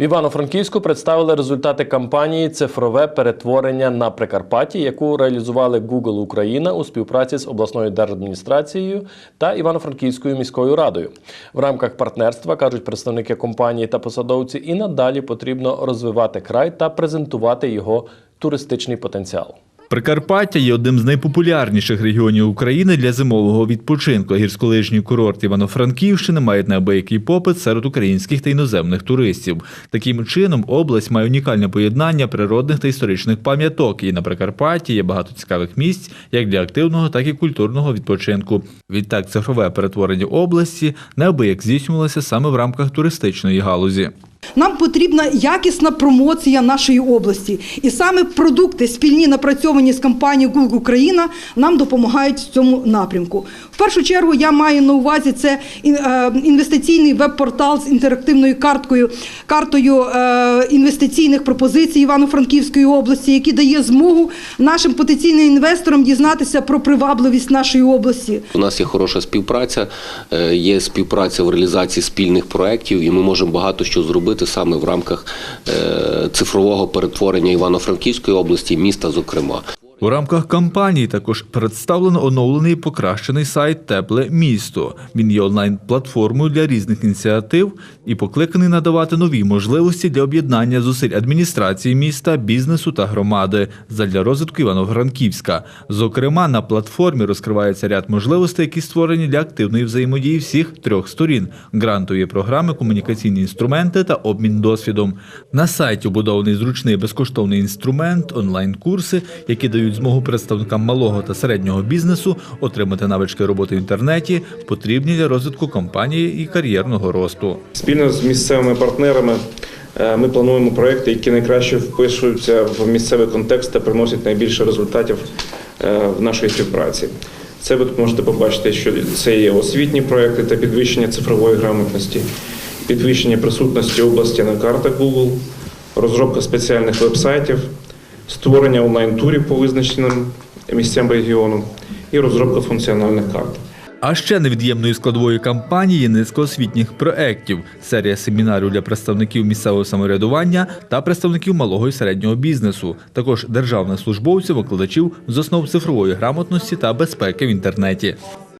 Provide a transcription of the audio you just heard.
В Івано-Франківську представили результати кампанії Цифрове перетворення на Прикарпатті, яку реалізували Google Україна у співпраці з обласною держадміністрацією та Івано-Франківською міською радою. В рамках партнерства кажуть представники компанії та посадовці, і надалі потрібно розвивати край та презентувати його туристичний потенціал. Прикарпаття є одним з найпопулярніших регіонів України для зимового відпочинку. Гірськолижній курорт Івано-Франківщини мають неабиякий попит серед українських та іноземних туристів. Таким чином, область має унікальне поєднання природних та історичних пам'яток. І на Прикарпатті є багато цікавих місць як для активного, так і культурного відпочинку. Відтак, цифрове перетворення області неабияк здійснювалося саме в рамках туристичної галузі. Нам потрібна якісна промоція нашої області, і саме продукти спільні напрацьовані з компанією Google Україна нам допомагають в цьому напрямку. В першу чергу я маю на увазі це е, інвестиційний веб-портал з інтерактивною карткою, картою е, інвестиційних пропозицій Івано-Франківської області, який дає змогу нашим потенційним інвесторам дізнатися про привабливість нашої області. У нас є хороша співпраця, е, є співпраця в реалізації спільних проєктів, і ми можемо багато що зробити саме в рамках е, цифрового перетворення Івано-Франківської області, міста, зокрема. У рамках кампанії також представлено оновлений і покращений сайт Тепле місто. Він є онлайн-платформою для різних ініціатив і покликаний надавати нові можливості для об'єднання зусиль адміністрації міста, бізнесу та громади задля розвитку Івано-Франківська. Зокрема, на платформі розкривається ряд можливостей, які створені для активної взаємодії всіх трьох сторін: грантові програми, комунікаційні інструменти та обмін досвідом. На сайті побудований зручний безкоштовний інструмент, онлайн-курси, які дають змогу представникам малого та середнього бізнесу отримати навички роботи в інтернеті, потрібні для розвитку компанії і кар'єрного росту. Спільно з місцевими партнерами е, ми плануємо проекти, які найкраще вписуються в місцевий контекст та приносять найбільше результатів е, в нашій співпраці. Це ви можете побачити, що це є освітні проекти та підвищення цифрової грамотності, підвищення присутності області на картах Google, розробка спеціальних вебсайтів, створення онлайн-турів по визначеним місцям регіону і розробка функціональних карт. А ще невід'ємною складовою кампанії низка освітніх проєктів, серія семінарів для представників місцевого самоврядування та представників малого і середнього бізнесу, також державних службовців, викладачів з основ цифрової грамотності та безпеки в інтернеті.